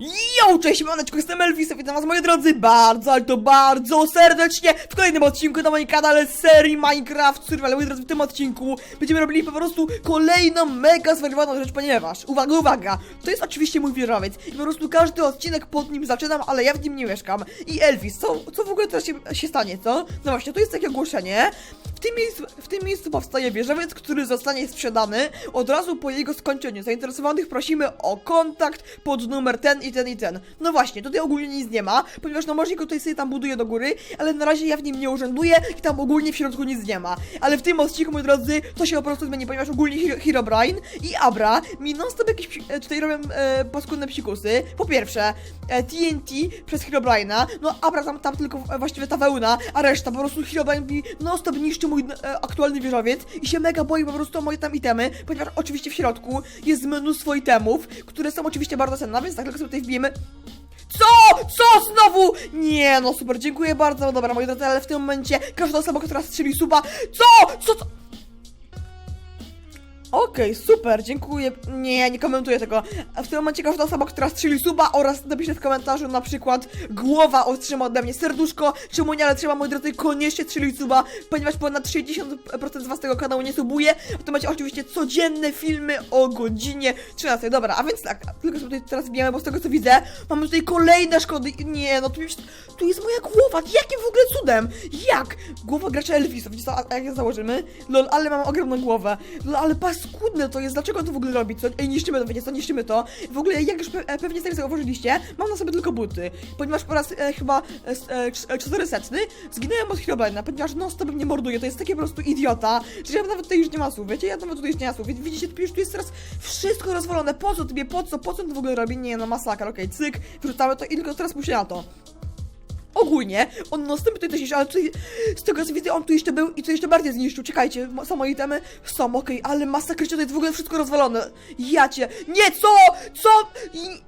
Yo, cześć, maneczko, jestem Elvis, witam was moi drodzy bardzo, ale to bardzo serdecznie w kolejnym odcinku na moim kanale serii Minecraft Survival. Moi drodzy, w tym odcinku będziemy robili po prostu kolejną mega zwariowaną rzecz, ponieważ, uwaga, uwaga, to jest oczywiście mój wieżowiec i po prostu każdy odcinek pod nim zaczynam, ale ja w nim nie mieszkam. I Elvis, co, co w ogóle teraz się, się stanie, co? No właśnie, to jest takie ogłoszenie. W tym, miejscu, w tym miejscu powstaje wieżowiec, który zostanie sprzedany od razu po jego skończeniu. Zainteresowanych prosimy o kontakt pod numer ten i ten i ten. No właśnie, tutaj ogólnie nic nie ma, ponieważ może go tutaj sobie tam buduje do góry, ale na razie ja w nim nie urzęduję i tam ogólnie w środku nic nie ma. Ale w tym odcinku, moi drodzy, to się po prostu zmieni, ponieważ ogólnie Hero- Herobrine i Abra mi non stop jakieś e, tutaj robią e, paskudne psikusy. Po pierwsze, e, TNT przez Herobrine'a, no Abra tam, tam tylko e, właściwie ta wełna, a reszta po prostu Herobrine mi non stop niszczy mój e, aktualny wieżowiec i się mega boi po prostu o moje tam itemy, ponieważ oczywiście w środku jest mnóstwo itemów, które są oczywiście bardzo cenne, więc tak tylko sobie tutaj wbijemy co? Co znowu? Nie, no super, dziękuję bardzo. Dobra, moi drodzy, ale w tym momencie każda osoba, która strzeli suba. Co? Co? co? Okej, super, dziękuję. Nie, nie komentuję tego. A W tym momencie każda osoba, która strzeli suba oraz napisze w komentarzu na przykład głowa otrzyma ode mnie serduszko, czemu nie, ale trzeba, moi drodzy, koniecznie strzelić suba, ponieważ ponad 60% z was tego kanału nie subuje. To macie oczywiście codzienne filmy o godzinie 13. Dobra, a więc tak, tylko sobie tutaj teraz wbijamy, bo z tego co widzę, mamy tutaj kolejne szkody. Nie, no tu jest, tu jest moja głowa. Jakim w ogóle cudem? Jak? Głowa gracza Elvisa, widzicie co, a jak ją założymy? Lol, ale mam ogromną głowę. Lol, ale paskudne to jest, dlaczego to w ogóle robi? Co? Ej, niszczymy to, wiecie co, niszczymy to. W ogóle, jak już pe e, pewnie sobie zauważyliście, mam na sobie tylko buty, ponieważ po raz e, chyba e, s- e, cz- e, 400 zginąłem od Herobrine'a, ponieważ non stop mnie morduje, to jest taki po prostu idiota, że ja nawet tutaj już nie ma słów, wiecie, ja nawet tutaj już nie ma słów, widzicie, już tu jest teraz wszystko rozwalone, po co tobie, po co, po co to w ogóle robi? Nie, no masakra, okej, cyk, wyrzucamy to i tylko teraz musi na to. Ogólnie, on następny tutaj też jeszcze, ale tutaj, z tego co widzę, on tu jeszcze był i to jeszcze bardziej zniszczył. Czekajcie, są moje itemy? Są, okej, ale masakrycznie to jest w ogóle wszystko rozwalone. Ja cię, nie, co? Co? I...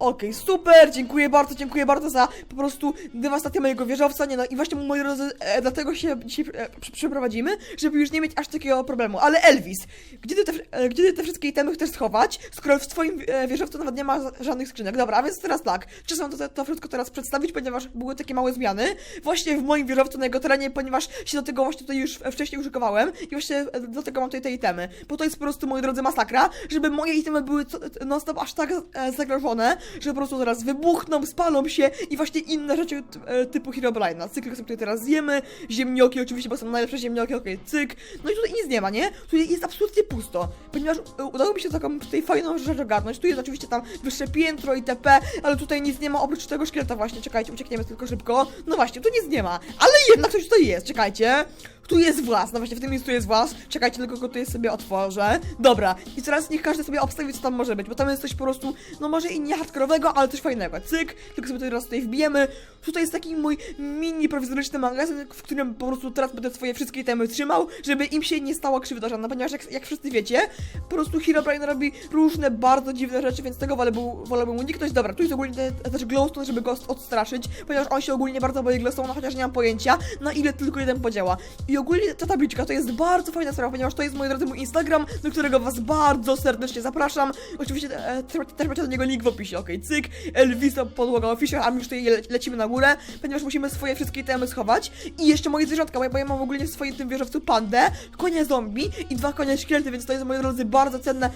Okej, super, dziękuję bardzo, dziękuję bardzo za po prostu dewastację mojego wieżowca, nie no i właśnie moi drodzy, e, dlatego się dzisiaj e, przeprowadzimy, żeby już nie mieć aż takiego problemu, ale Elvis, gdzie ty te, e, gdzie ty te wszystkie itemy chcesz schować, skoro w twoim e, wieżowcu nawet nie ma żadnych skrzynek, dobra, a więc teraz tak, czas wam to, to wszystko teraz przedstawić, ponieważ były takie małe zmiany, właśnie w moim wieżowcu na jego terenie, ponieważ się do tego właśnie tutaj już wcześniej użykowałem i właśnie e, do tego mam tutaj te itemy, bo to jest po prostu, moi drodzy, masakra, żeby moje itemy były co- non stop aż tak e, zagrożone, że po prostu zaraz wybuchną, spalą się i właśnie inne rzeczy e, typu Herobrine'a. Cykl tutaj teraz zjemy, ziemnioki oczywiście, bo są najlepsze ziemnioki, okej, cyk. No i tutaj nic nie ma, nie? Tutaj jest absolutnie pusto, ponieważ e, udało mi się taką tutaj fajną rzecz ogarnąć. Tu jest oczywiście tam wyższe piętro itp., ale tutaj nic nie ma oprócz tego szkieleta właśnie. Czekajcie, uciekniemy tylko szybko. No właśnie, tu nic nie ma, ale jednak coś tutaj jest, czekajcie. Tu jest włas, no właśnie w tym miejscu jest włas. Czekajcie, tylko go tutaj sobie otworzę. Dobra, i teraz niech każdy sobie obstawi, co tam może być, bo tam jest coś po prostu, no może i nie hardkorowego, ale coś fajnego. Cyk, tylko sobie teraz tutaj wbijemy. Tutaj jest taki mój mini prowizoryczny magazyn, w którym po prostu teraz będę swoje wszystkie itemy trzymał, żeby im się nie stała krzywda żadna, ponieważ jak, jak wszyscy wiecie, po prostu Herobrine robi różne bardzo dziwne rzeczy, więc tego wolałbym, wolałbym uniknąć. Dobra, tu jest ogólnie te- też glowstone, żeby go odstraszyć, ponieważ on się ogólnie bardzo boi glowstone, chociaż nie mam pojęcia, na ile tylko jeden podziała. I ogólnie ta tabliczka to jest bardzo fajna sprawa, ponieważ to jest, moi drodzy, mój Instagram, do którego was bardzo serdecznie zapraszam. Oczywiście e, też, macie do niego link w opisie, okej, cyk, Elvisa podłoga official, a my już tutaj le lecimy na górę, ponieważ musimy swoje wszystkie itemy schować. I jeszcze moje zwierzątka, bo ja, mam ogólnie w swoim tym wieżowcu pandę, konia zombie i dwa konie szkielety, więc to jest, moi drodzy, bardzo cenne.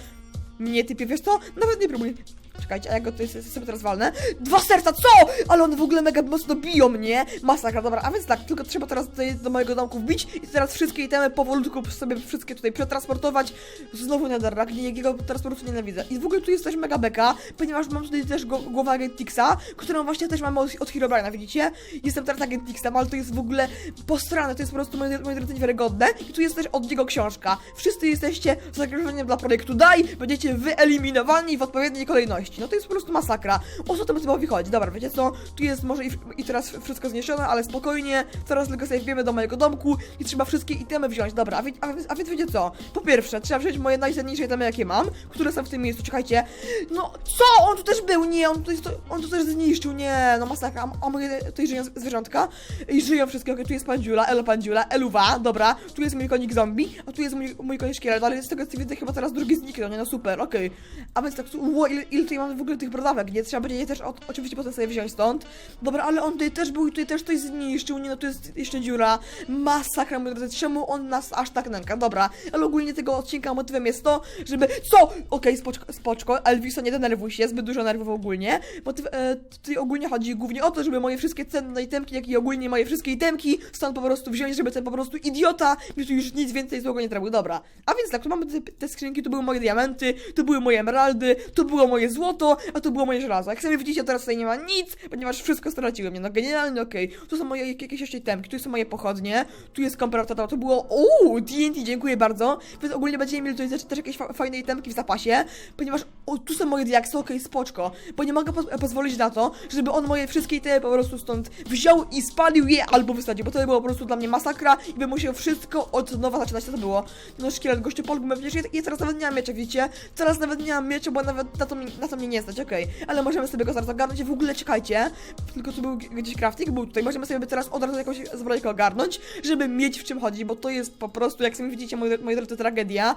Nie typie, wiesz co? Nawet nie próbuj. Czekajcie, a ja go s- sobie teraz walnę. Dwa serca, co? Ale one w ogóle mega mocno biją mnie. Masakra, dobra, a więc tak, tylko trzeba teraz tutaj do mojego domku wbić i teraz wszystkie itemy powolutku sobie wszystkie tutaj przetransportować. Znowu netherrack, nie, jakiego teraz po prostu nienawidzę. I w ogóle tu jest też mega beka, ponieważ mam tutaj też głowę Agentixa, którą właśnie też mamy od, od Herobrine'a, widzicie? Jestem teraz Agentixem, ale to jest w ogóle postrane, to jest po prostu, moi, moi drodzy, niewiarygodne. I tu jest też od niego książka. Wszyscy jesteście zagrożeniem dla projektu DAI, będziecie wyeliminowani w odpowiedniej kolejności. No to jest po prostu masakra. O co tym chyba chodzi? Dobra, wiecie co? Tu jest może i, i teraz wszystko zniesione, ale spokojnie. Teraz tylko sobie wbiemy do mojego domku i trzeba wszystkie itemy wziąć. Dobra, a, wie, a, a więc wiecie co? Po pierwsze, trzeba wziąć moje najcenniejsze itemy, jakie mam, które są w tym miejscu. Czekajcie. No, co? On tu też był? Nie, on tu, jest, on tu też zniszczył. Nie, no masakra. A, a moje tutaj żyją zwierzątka? I żyją wszystkie. Okej, tu jest pandziula, elo pandziula, eluwa, dobra. Tu jest mój konik zombie, a tu jest mój, mój konik szkielet, ale z tego co widzę chyba teraz drugi zniknął, nie? No super, okej. A więc tak, tu, ło, ile, ile tutaj mamy w ogóle tych brodawek, nie? Trzeba będzie je też o, oczywiście potem sobie wziąć stąd. Dobra, ale on tutaj też był i tutaj też coś zniszczył, nie no, tu jest jeszcze dziura. Masakra, moi drodzy, czemu on nas aż tak nęka? Dobra, ale ogólnie tego odcinka motywem jest to, żeby... Co? Okej, spoczko, spoczko, Elviso, nie denerwuj się, zbyt dużo nerwów ogólnie. Motyw, e, tutaj ogólnie chodzi głównie o to, żeby moje wszystkie cenne itemki, jak i ogólnie moje wszystkie itemki stąd po prostu wziąć, żeby ten po prostu idiota mi tu już nic więcej złego nie trafił. Dobra, a więc tak, tu mamy te, te skrzynki, tu były moje diamenty, tu były moje emeraldy, tu było moje złoto, a tu było moje żelazo. Jak sami widzicie, teraz tutaj nie ma nic, ponieważ wszystko straciłem, nie no, genialnie, okej. Tu są moje jak- jakieś jeszcze itemki, tu są moje pochodnie, tu jest komparator, to było, uuu, TNT, dziękuję bardzo, więc ogólnie będziemy mieli tutaj też, jakieś fa fajne itemki w zapasie, ponieważ, o, tu są moje diaksy, okej, spoczko, bo nie mogę po pozwolić na to, żeby on moje wszystkie itemy po prostu stąd wziął i spalił je albo wysadził, bo to by było po prostu dla mnie masakra i bym musiał wszystko od nowa zaczynać, co to było. No szkielet, gościu, polgu, pewnie, ja, teraz nawet nie mam miecza, widzicie? Teraz nawet nie mam miecza, bo nawet na to, na to mnie nie stać, okej, ale możemy sobie go zaraz ogarnąć. W ogóle czekajcie, tylko tu był gdzieś crafting, był tutaj, możemy sobie teraz od razu jakąś zbrojkę ogarnąć, żeby mieć w czym chodzić, bo to jest po prostu, jak sami widzicie, moi, moi drodzy, tragedia,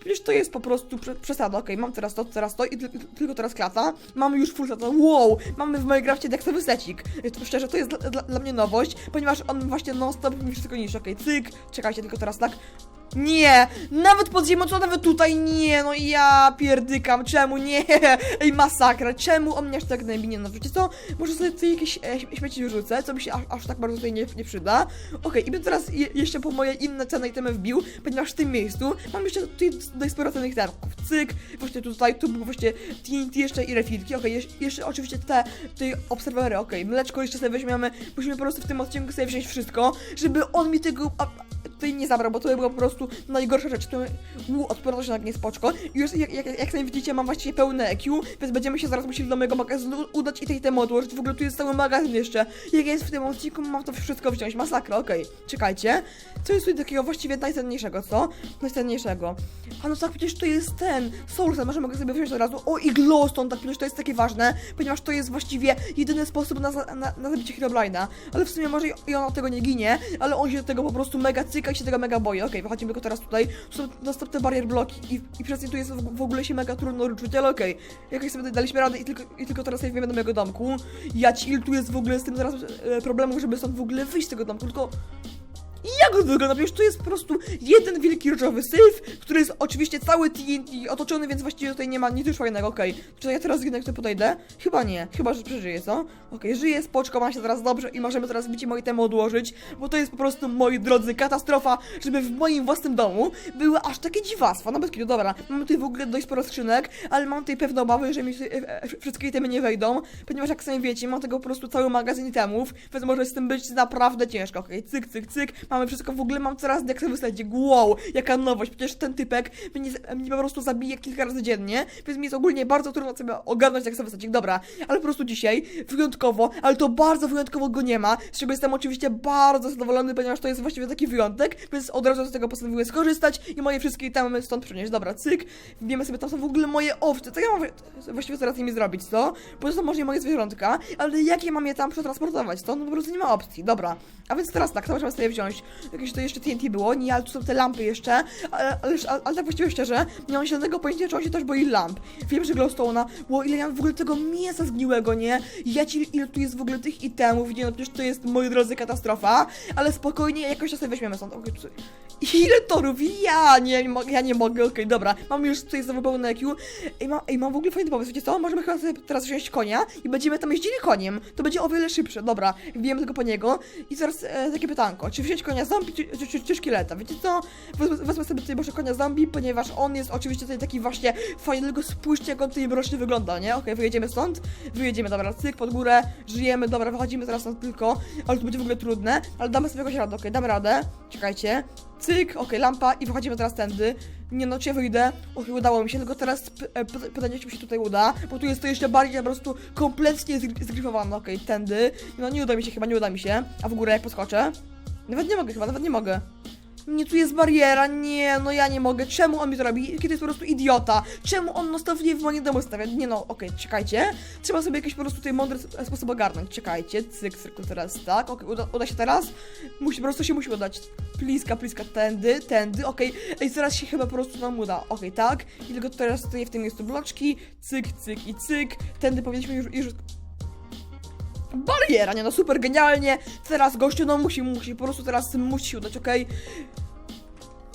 przecież to jest po prostu prze, przesada, okej, mam teraz to, teraz to i ty, tylko teraz klata, mamy już full set, wow, mamy w mojej grafcie deksowy secik, to szczerze, to jest dla, dla, dla mnie nowość, ponieważ on właśnie non-stop mi wszystko niszczy, okej, cyk, czekajcie tylko teraz, tak, nie, nawet pod ziemią, co nawet tutaj, nie, no ja pierdykam, czemu, nie, ej, masakra, czemu on mnie aż tak najmniej no wiecie co, może sobie tutaj jakieś e, śmieci wyrzucę, co mi się aż, aż tak bardzo tutaj nie, nie przyda, okej, i bym teraz je, jeszcze po moje inne cenne itemy wbił, ponieważ w tym miejscu mam jeszcze tutaj dość sporo cennych itemów, cyk, właśnie tutaj, tu był właśnie TNT jeszcze i refilki, okej, jeszcze, jeszcze oczywiście te, tutaj obserwery, okej, mleczko jeszcze sobie weźmiemy, musimy po prostu w tym odcinku sobie wziąć wszystko, żeby on mi tego, tutaj nie zabrał, bo to była po prostu najgorsza rzecz. To u, odporność na nie spoczko. I już jak, jak, jak sami widzicie, mam właściwie pełne EQ, więc będziemy się zaraz musieli do mojego magazynu udać i tej temy odłożyć. W ogóle tu jest cały magazyn jeszcze. Jak jest w tym odcinku, mam to wszystko wziąć. Masakra, okej. Czekajcie. Co jest tutaj takiego właściwie najcenniejszego, co? Najcenniejszego. A no tak, przecież to jest ten Soulstone, możemy go sobie wziąć od razu. O, i Glowstone, tak przecież to jest takie ważne, ponieważ to jest właściwie jedyny sposób na, na, na zabicie Herobrine'a. Ale w sumie może i- i on od tego nie ginie, ale on się do tego po prostu mega cyka i się tego mega boi. Okej, wychodzimy tylko teraz tutaj. Tu są dostępne barier bloki i, i przez nie tu jest w, w ogóle się mega trudno ruszyć, ale okej. Jakoś sobie daliśmy radę i tylko, i tylko teraz sobie wiemy do mojego domku. Ja ci tu jest w ogóle z tym zaraz e, problemów, żeby stąd w ogóle wyjść z tego domku, tylko jak to wygląda? Przecież tu jest po prostu jeden wielki różowy syf, który jest oczywiście cały TNT otoczony, więc właściwie tutaj nie ma nic już fajnego, okej. Czy ja teraz zginę, jak tu podejdę? Chyba nie, chyba, że przeżyję, co? Okej, żyję, spoczko, ma się teraz dobrze i możemy teraz bicie moje temy odłożyć, bo to jest po prostu, moi drodzy, katastrofa, żeby w moim własnym domu były aż takie dziwactwa, no bez kitu, dobra. Mamy tutaj w ogóle dość sporo skrzynek, ale mam tutaj pewne obawy, że mi tutaj, e, e, wszystkie itemy nie wejdą, ponieważ jak sami wiecie, mam tego po prostu cały magazyn itemów, więc może z tym być naprawdę ciężko, okej, cyk, cyk, cyk, mamy wszystko, w ogóle mam coraz deksowy slajdzie, wow, jaka nowość, przecież ten typek mnie, mnie po prostu zabije kilka razy dziennie, więc mi jest ogólnie bardzo trudno sobie ogarnąć deksowy slajdzie, dobra, ale po prostu dzisiaj, wyjątkowo, ale to bardzo wyjątkowo go nie ma, z czego jestem oczywiście bardzo zadowolony, ponieważ to jest właściwie taki wyjątek, więc od razu z tego postanowiłem skorzystać i moje wszystkie itemy stąd przynieść, dobra, cyk, wbijemy sobie, tam są w ogóle moje owce, co ja mam właściwie teraz z nimi zrobić, co? Bo to może moje zwierzątka, ale jak ja mam je tam przetransportować, to? No po prostu nie ma opcji, dobra, a więc teraz tak, to możemy sobie wziąć, jakieś to jeszcze TNT było, nie, ale tu są te lampy jeszcze, ale, ale, ale, ale tak właściwie szczerze, nie mam żadnego pojęcia, czy on się też boi lamp. Wiem, że glowstone'a, bo ile ja mam w ogóle tego mięsa zgniłego, nie? Ja ci, ile tu jest w ogóle tych itemów, nie, no przecież to jest, moi drodzy, katastrofa, ale spokojnie, jakoś to sobie weźmiemy stąd, okej, okay, ile torów, ja nie, ja nie mogę, okej, dobra, mam już tutaj znowu pełne EQ, ej, mam, ej, mam w ogóle fajny pomysł, wiecie co, możemy chyba sobie teraz wziąć konia i będziemy tam jeździli koniem, to będzie o wiele szybsze, dobra, wbijemy tylko po niego. I teraz e, takie pytanko, czy wziąć konia zombie, czy, czy, szkieleta, wiecie co, wezmę, sobie tutaj może konia zombie, ponieważ on jest oczywiście tutaj taki właśnie fajny, tylko spójrzcie jak on tutaj mrocznie wygląda, nie, okej, wyjedziemy stąd, wyjedziemy, dobra, cyk, pod górę, żyjemy, dobra, wychodzimy teraz stąd tylko, ale to będzie w ogóle trudne, ale damy sobie jakoś radę, okej, damy radę, czekajcie, cyk, okej, lampa i wychodzimy teraz tędy, nie no, ja wyjdę? Okej, udało mi się, tylko teraz e, pytanie, czy mi się tutaj uda, bo tu jest to jeszcze bardziej po prostu kompletnie zgry- zgryfowane, okej, tędy, no nie uda mi się, chyba nie uda mi się, a w górę jak podskoczę? Nawet nie mogę chyba, nawet nie mogę. Nie, tu jest bariera, nie, no ja nie mogę. Czemu on mi to robi? Kiedy jest po prostu idiota? Czemu on następnie w moim domu stawia? Nie no, okej, czekajcie. Trzeba sobie jakiś po prostu tutaj mądry sposób ogarnąć. Czekajcie, cyk, cyk, teraz tak, okej, uda, uda się teraz? Musi, po prostu się musi udać. Pliska, pliska, tędy, tędy, okej. Ej, zaraz się chyba po prostu nam uda. Okej, tak. I tylko teraz tutaj w tym miejscu bloczki, cyk, cyk i cyk. Tędy powinniśmy już, już Bariera, nie no, super genialnie. Teraz gościu, no musi, musi, po prostu teraz musi się udać, okej?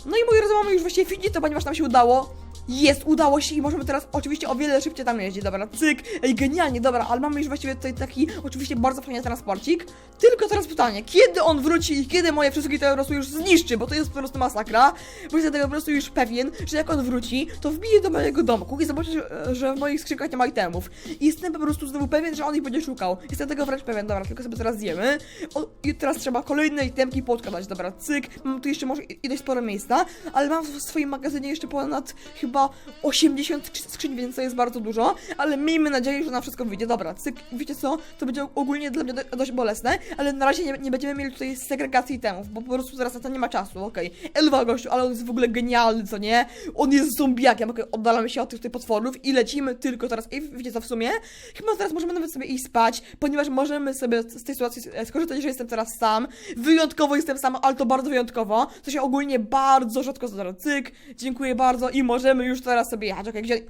No i moi drodzy, mamy już właściwie finito, ponieważ nam się udało. Jest, udało się i możemy teraz oczywiście o wiele szybciej tam jeździć, dobra, cyk, ej, genialnie, dobra, ale mamy już właściwie tutaj taki, oczywiście bardzo fajny transporcik, tylko teraz pytanie, kiedy on wróci i kiedy moje wszystkie to po prostu już zniszczy, bo to jest po prostu masakra, bo jestem tego po prostu już pewien, że jak on wróci, to wbije do mojego domku i zobaczy, że- w moich skrzynkach nie ma itemów. I jestem po prostu znowu pewien, że on ich będzie szukał. Jestem tego wręcz pewien, dobra, tylko sobie teraz zjemy. O, I teraz trzeba kolejne itemki podkładać, dobra, cyk, mam tu jeszcze może ileś sporo miejsca, ale mam w swoim magazynie jeszcze ponad chyba 80 skrzyń, więc to jest bardzo dużo, ale miejmy nadzieję, że na wszystko wyjdzie. Dobra, cyk, wiecie co, to będzie ogólnie dla mnie do, dość bolesne, ale na razie nie, nie będziemy mieli tutaj segregacji itemów, bo po prostu teraz na to nie ma czasu, okej. Elwa gościu, ale on jest w ogóle genialny, co nie? On jest zombiakiem, okej, oddalamy się od tych, tych potworów i lecimy tylko teraz, i wiecie co, w sumie, chyba teraz możemy nawet sobie iść spać, ponieważ możemy sobie z tej sytuacji skorzystać, że jestem teraz sam, wyjątkowo jestem sam, ale to bardzo wyjątkowo, co się ogólnie bardzo rzadko zdarza, cyk, dziękuję bardzo i możemy już teraz sobie jechać, okej, gdzie...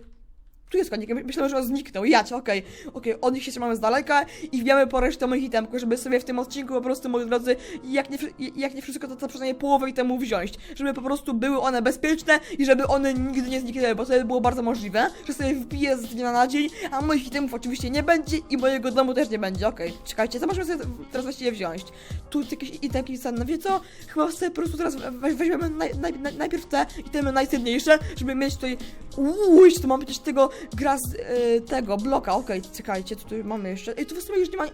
Tu jest konik, myślałem, że on zniknął. Jać, okej. Okej, od nich się trzymamy z daleka i wbijamy po resztę moich itemków, żeby sobie w tym odcinku po prostu, moi drodzy, jak nie, jak nie wszystko, to, to przynajmniej połowę itemu wziąć. Żeby po prostu były one bezpieczne i żeby one nigdy nie zniknęły, bo to by było bardzo możliwe, że sobie wbiję z dnia na dzień, a moich itemów oczywiście nie będzie i mojego domu też nie będzie. Okej, czekajcie, co możemy sobie teraz właściwie wziąć? Tu jakieś itemki cenne, wie co? Chyba sobie po prostu teraz we- weźmiemy naj, naj, naj, najpierw te itemy najcenniejsze, żeby mieć tutaj... Uuu, tu mam przecież tego gra z e, tego bloka, okej, czekajcie, co mamy jeszcze? Ej, tu w sumie już nie ma...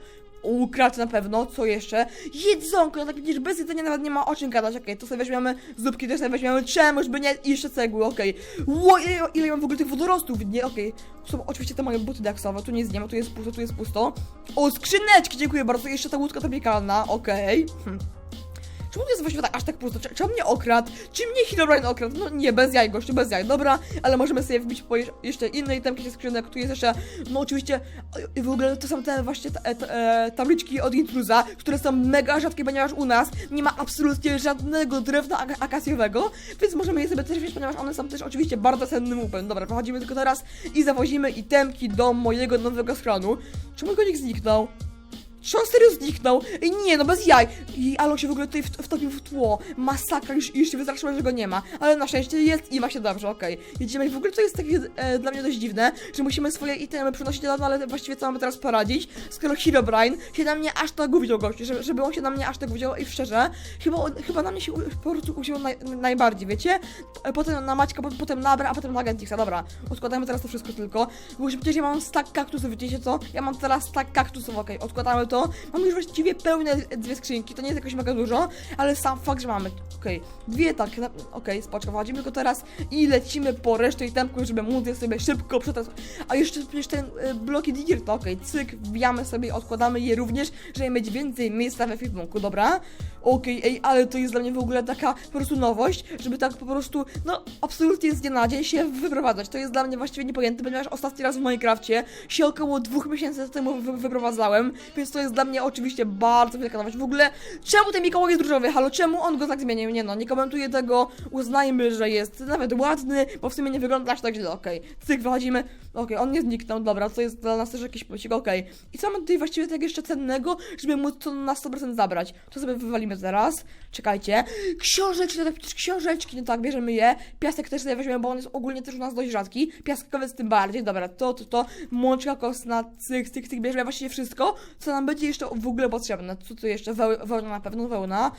Ukradł na pewno, co jeszcze? Jedzonko, no tak widzisz, bez jedzenia nawet nie ma o czym gadać, okej, to sobie weźmiemy zupki, też sobie weźmiemy, czemuż by nie, i jeszcze cegły, okej. Ło, ile, ile mam w ogóle tych wodorostów, nie, okej. Są oczywiście te moje buty deksowe, tu nic nie ma, tu jest pusto, tu jest pusto. O, skrzyneczki, dziękuję bardzo, jeszcze ta łódka tropikalna, okej. Hm. Czemu to jest właściwie tak, aż tak pusto? On mnie okradł? Czy mnie Herobrine okradł? No nie, bez jaj, gościu, bez jaj, dobra, ale możemy sobie wbić po jeszcze inne itemki ze skrzynek, tu jest jeszcze, no oczywiście, e, w ogóle to są te właśnie te, e, tabliczki od intruza, które są mega rzadkie, ponieważ u nas nie ma absolutnie żadnego drewna ak akacjowego, więc możemy je sobie też wziąć, ponieważ one są też oczywiście bardzo cennym łupem. Dobra, przechodzimy tylko teraz i zawozimy itemki do mojego nowego schronu. Czemu go nikt zniknął? Czy on serio zniknął? Ej, nie, no bez jaj! I Alo się w ogóle tutaj wtopił w tło. Masakra, już, już się wystraszyłem, że go nie ma. Ale na szczęście jest i ma się dobrze, okej. Jedziemy w ogóle to jest takie e, dla mnie dość dziwne, że musimy swoje itemy przynosić do ale właściwie co mamy teraz poradzić? Skoro Herobrine się na mnie aż tak uwziął gości, żeby, żeby on się na mnie aż tak wziął i szczerze, chyba, on, chyba na mnie się u- po prostu naj, najbardziej, wiecie? E, Potem na Maćka, po- potem na Abra, a potem na Agentixa, dobra. Odkładamy teraz to wszystko tylko. Bo przecież ja mam stack kaktusów, wiecie co? Ja mam teraz stack kaktusów, okej, odkładamy to. Mamy już właściwie pełne dwie skrzynki, to nie jest jakoś mega dużo, ale sam fakt, że mamy, okej, dwie tak, okej, spoczko, wchodzimy tylko teraz i lecimy po resztę itemków, żeby móc je sobie szybko przetestować. A jeszcze przecież ten y, bloki dirt, okej, cyk, wbijamy sobie, odkładamy je również, żeby mieć więcej miejsca we filmiku, dobra? Okej, ej, ale to jest dla mnie w ogóle taka po prostu nowość, żeby tak po prostu, no, absolutnie z dnia na dzień się wyprowadzać. To jest dla mnie właściwie niepojęte, ponieważ ostatni raz w Minecrafcie się około dwóch miesięcy temu wy wyprowadzałem, więc to jest dla mnie oczywiście bardzo wielka nowość. W ogóle, czemu ten Mikołaj jest różowy? Halo, czemu on go tak zmienił? Nie no, nie komentuję tego, uznajmy, że jest nawet ładny, bo w sumie nie wygląda aż tak źle, okej. Cyk, wychodzimy, okej, on nie zniknął, dobra, to jest dla nas też jakiś plusik, okej. I co mamy tutaj właściwie tak jeszcze cennego, żeby móc to na 100% zabrać? To sobie wywalimy zaraz, czekajcie. Książeczki, to książeczki, no tak, bierzemy je. Piasek też sobie weźmiemy, bo on jest ogólnie też u nas dość rzadki. Piaskowiec tym bardziej, dobra, to, to, to. Mączka kostna, cyk, cyk, cyk, bierzemy właściwie wszystko, co nam będzie jeszcze w ogóle potrzebne. Co tu jeszcze? Weł, wełna na pewno, wełna.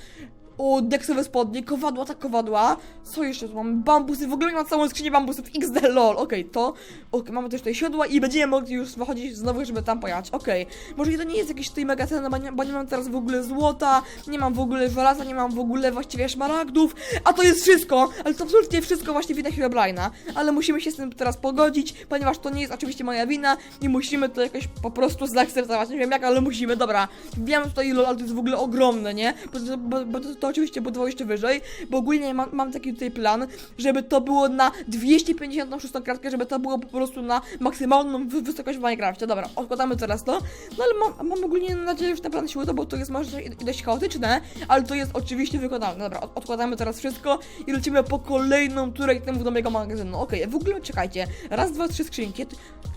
O, deksowe spodnie, kowadła, tak kowadła. Co jeszcze tu mamy? Bambusy, w ogóle nie ma całą skrzynię bambusów XD, lol, okej, to. Okej, mamy też tutaj siodła i będziemy mogli już wychodzić znowu, żeby tam pojechać, okej. Może to nie jest jakiś tutaj mega cena, bo nie, bo nie mam teraz w ogóle złota, nie mam w ogóle żelaza, nie mam w ogóle właściwie szmaragdów, a to jest wszystko, ale to absolutnie wszystko właśnie wina Herobrine'a. Ale musimy się z tym teraz pogodzić, ponieważ to nie jest oczywiście moja wina i musimy to jakoś po prostu zaakceptować. Nie wiem jak, ale musimy, dobra. Wiem tutaj lol, ale to jest w ogóle ogromne, nie? Bo, bo, bo to, to oczywiście budował jeszcze wyżej, bo ogólnie mam, mam taki tutaj plan, żeby to było na 256 kratkę, żeby to było po prostu na maksymalną wy- wysokość w Minecrafcie. Dobra, odkładamy teraz to, no ale mam, mam ogólnie nadzieję, że ten plan się uda, bo to jest może dość chaotyczne, ale to jest oczywiście wykonalne. Dobra, od, odkładamy teraz wszystko i lecimy po kolejną turę temu do mojego magazynu. Okej, w ogóle czekajcie, raz, dwa, trzy skrzynki.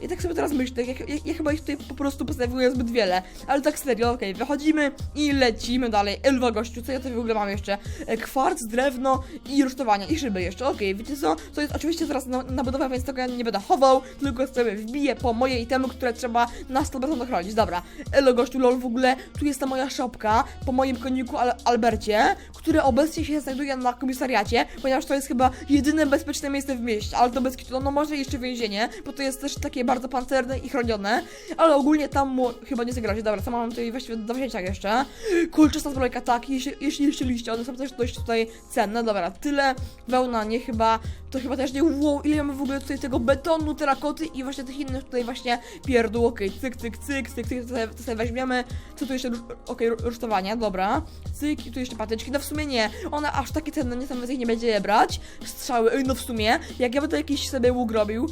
Ja, tak sobie teraz myślę, ja, ja, ja chyba ich tutaj po prostu postawiłem zbyt wiele, ale tak serio, okej, wychodzimy i lecimy dalej. Elwa gościu, co ja tutaj w ogóle mam jeszcze? E, Kwarc, drewno i rusztowania i szyby jeszcze, okej, wiecie co? To jest oczywiście zaraz na, na budowę, więc tego ja nie będę chował, tylko sobie wbiję po moje itemy, które trzeba na 100% ochronić. Dobra, elo gościu, lol, w ogóle tu jest ta moja szopka po moim koniku Al Albercie, które obecnie się znajduje na komisariacie, ponieważ to jest chyba jedyne bezpieczne miejsce w mieście, ale to bez kitu, no może jeszcze więzienie, bo to jest też takie bardzo pancerne i chronione, ale ogólnie tam mu chyba nie zagrozi. Dobra, co mam tutaj właściwie do wzięcia jeszcze? Kulczasta zbrojka, tak, jeśli jeszcze liście, one są też dość tutaj cenne, dobra, tyle, wełna, nie chyba, to chyba też nie, wow, ile mamy w ogóle tutaj tego betonu, terakoty i właśnie tych innych tutaj właśnie pierdół, okej, cyk, cyk, cyk, cyk, cyk, to sobie, to sobie weźmiemy, co tu jeszcze, okej, ru- rusztowania, dobra, cyk, i tu jeszcze patyczki, no w sumie nie, one aż takie cenne, nie, tam więcej nie będzie je brać, strzały, no w sumie, jak ja będę jakiś sobie łuk robił,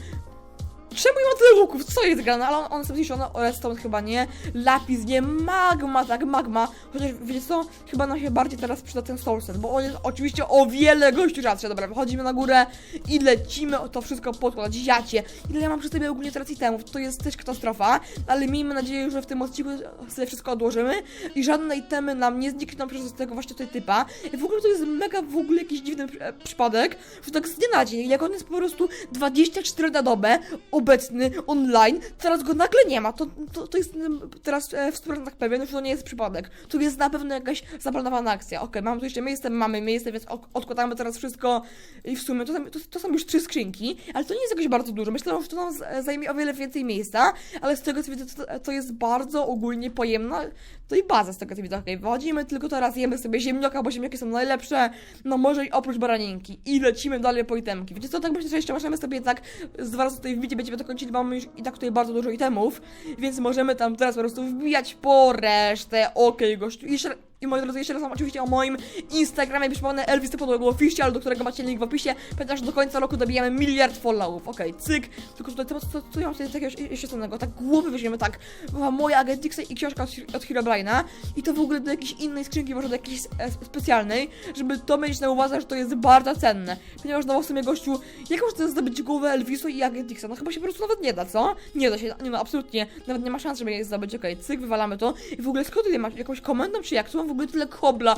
Czemu ja mam tyle łuków? Co jest grane? Ale on, one są zniszczone, redstone chyba nie, lapis nie, magma, tak, magma. Chociaż wiecie co? Chyba nam się bardziej teraz przyda ten soulset, bo on jest oczywiście o wiele gościu rzadszy. Dobra, wychodzimy na górę i lecimy to wszystko podkładać. Jacie, ile ja mam przy sobie ogólnie teraz itemów, to jest też katastrofa, ale miejmy nadzieję, że w tym odcinku sobie wszystko odłożymy i żadne itemy nam nie znikną przez tego właśnie tutaj typa. I w ogóle to jest mega w ogóle jakiś dziwny e, przypadek, że tak z dnia na dzień, jak on jest po prostu 24 na dobę, obecny, online, teraz go nagle nie ma, to, to, to jest mm, teraz e, w 100% pewien, że to nie jest przypadek. To jest na pewno jakaś zaplanowana akcja. Okej, mamy tu jeszcze miejsce, mamy miejsce, więc odkładamy teraz wszystko i w sumie to, to, to są już trzy skrzynki, ale to nie jest jakoś bardzo dużo. Myślę, że to nam z- zajmie o wiele więcej miejsca, ale z tego co widzę, to, to jest bardzo ogólnie pojemna, to i baza z tego co widzę. Okej, wychodzimy, tylko teraz jemy sobie ziemnioka, bo ziemnioki są najlepsze, no może i oprócz baraninki. I lecimy dalej po itemki. Wiecie co, tak myślę, że jeszcze możemy sobie tak z dwa razy tutaj wbić, będziemy to kończyli, bo mamy już i tak tutaj bardzo dużo itemów, więc możemy tam teraz po prostu wbijać po resztę. Okej, gościu. I jeszcze, i moi drodzy, jeszcze raz wam oczywiście o moim Instagramie przypomnę Elvis to podłego official, do którego macie link w opisie, ponieważ do końca roku dobijamy miliard followów. Okej, cyk. Tylko tutaj, co, co, co ja mam tutaj takiego jeszcze- cennego? Tak głowy weźmiemy, tak. Była moja Agentixa i książka od, od Herobrine'a i to w ogóle do jakiejś innej skrzynki, może do jakiejś e, specjalnej, żeby to mieć na uwadze, że to jest bardzo cenne. Ponieważ no w sumie gościu, jak można zdobyć głowę Elvisu i Agentixa? No chyba się po prostu nawet nie da, co? Nie da się, nie no, absolutnie. Nawet nie ma szans, żeby je zdobyć. Okej, cyk, wywalamy to. I w ogóle skąd tutaj masz jakąś komendą, czy jak? Tu mam w ogóle tyle kobla.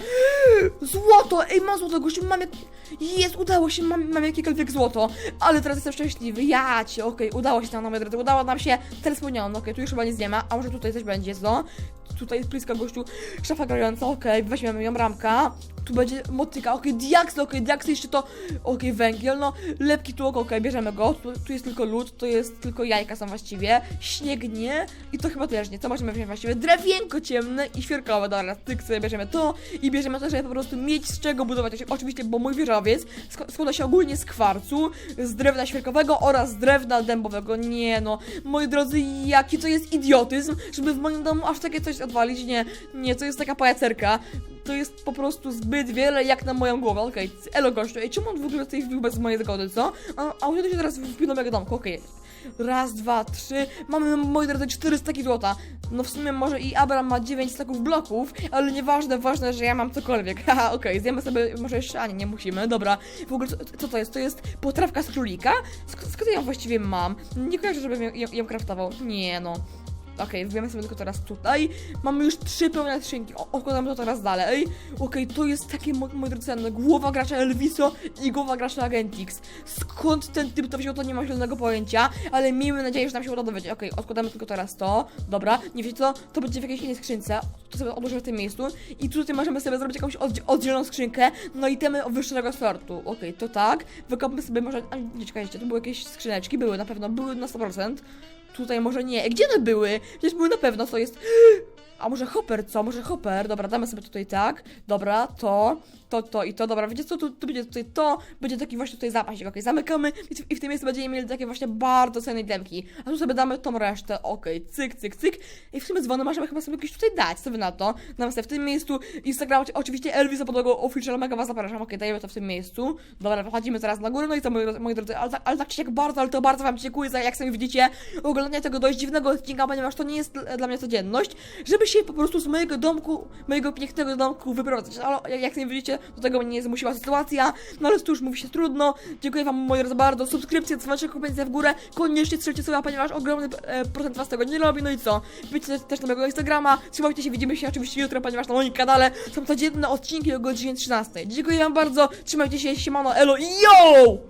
Złoto! Ej, mam złoto, gościu, mam jak... Jest, udało się, mam, mam jakiekolwiek złoto. Ale teraz jestem szczęśliwy. Ja okej, udało się tam na mojej drodze, udało nam się. Teraz spełniono, okej, tu już chyba nic nie ma, a może tutaj coś będzie, co? Tutaj jest bliska gościu, szafa grająca, okej, weźmiemy ją, ramka. Tu będzie motyka, okej, diaksy, okej, diaksy, jeszcze to, okej, węgiel, no, lepki tu, okej, bierzemy go, tu, tu jest tylko lód, to jest tylko jajka są właściwie, śnieg nie. I to chyba też nie, co możemy wziąć właściwie? Drewienko ciemne i świerkowe, dobra, tyk sobie bierzemy to i bierzemy to, żeby po prostu mieć z czego budować, oczywiście, bo mój wieżowiec sk- składa się ogólnie z kwarcu, z drewna świerkowego oraz z drewna dębowego, nie no, moi drodzy, jaki to jest idiotyzm, żeby w moim domu aż takie coś odwalić, nie, nie, to jest taka pajacerka, to jest po prostu zbyt wiele jak na moją głowę. Okej, elo gościu, ej, czemu on w ogóle tutaj wbił bez mojej zgody, co? A, a on się teraz wbił do mojego domku, okej. Raz, dwa, trzy, mamy, moi drodzy, cztery staki złota. No w sumie może i Abraham ma dziewięć staków bloków, ale nieważne, ważne, że ja mam cokolwiek. Haha, okej, zjemy sobie może jeszcze, a nie, nie musimy, dobra. W ogóle, co, co to jest? To jest potrawka z królika? Sk skąd ja ją właściwie mam? Nie kojarzę, żebym ją, ją, ją kraftował. Nie no. Okej, wbijamy sobie tylko teraz tutaj. Mamy już trzy pełne skrzynki. Odkładamy to teraz dalej. Okej, to jest takie, mo- moi drodzy. Głowa gracza Elviso i głowa gracza Agentix. Skąd ten typ to wziął, to nie mam zielonego pojęcia, ale miejmy nadzieję, że nam się uda dowiedzieć. Okej, odkładamy tylko teraz to. Dobra, nie wiecie co? To będzie w jakiejś innej skrzynce. To sobie odłożymy w tym miejscu. I tutaj możemy sobie zrobić jakąś oddzie- oddzielną skrzynkę. No i temy wyższego sortu. Okej, to tak. Wykopmy sobie może... A nie, czekajcie, to były jakieś skrzyneczki. Były na pewno, były na 100%. Tutaj może nie. Gdzie one były? Przecież były na pewno, co jest... A może hopper, co? Może hopper? Dobra, damy sobie tutaj tak. Dobra, to, to, to i to. Dobra, wiecie co? Tu, tu będzie tutaj to. Będzie taki właśnie tutaj zapaść. Okej, zamykamy i w, tym miejscu będziemy mieli takie właśnie bardzo cenne demki. A tu sobie damy tą resztę. Okej, cyk, cyk, cyk. I w sumie dzwony możemy chyba sobie jakieś tutaj dać. Wy na to? Damy sobie w tym miejscu Instagram, oczywiście Elvisa podłogą official, mega was zapraszam. Okej, dajemy to w tym miejscu. Dobra, wychodzimy teraz na górę. No i co, moi, moi drodzy, ale, ale tak czy jak bardzo, ale to bardzo wam dziękuję za, jak sami widzicie, oglądanie tego dość dziwnego odcinka, ponieważ to nie jest dla- mnie codzienność, żeby się po prostu z mojego domku, mojego pięknego domku wyprowadzać. Ale jak sami widzicie, do tego mnie zmusiła sytuacja, no ale cóż, mówi się trudno. Dziękuję wam, moi drodzy, bardzo. Subskrypcje, dzwoneczek, kupienie w górę. Koniecznie strzelcie sobie, ponieważ ogromny e, procent was tego nie robi. No i co? Wiecie też na mojego Instagrama. Trzymajcie się, widzimy się oczywiście jutro, ponieważ na moim kanale są codzienne odcinki o godzinie 13. Dziękuję wam bardzo. Trzymajcie się, siemano, elo yo!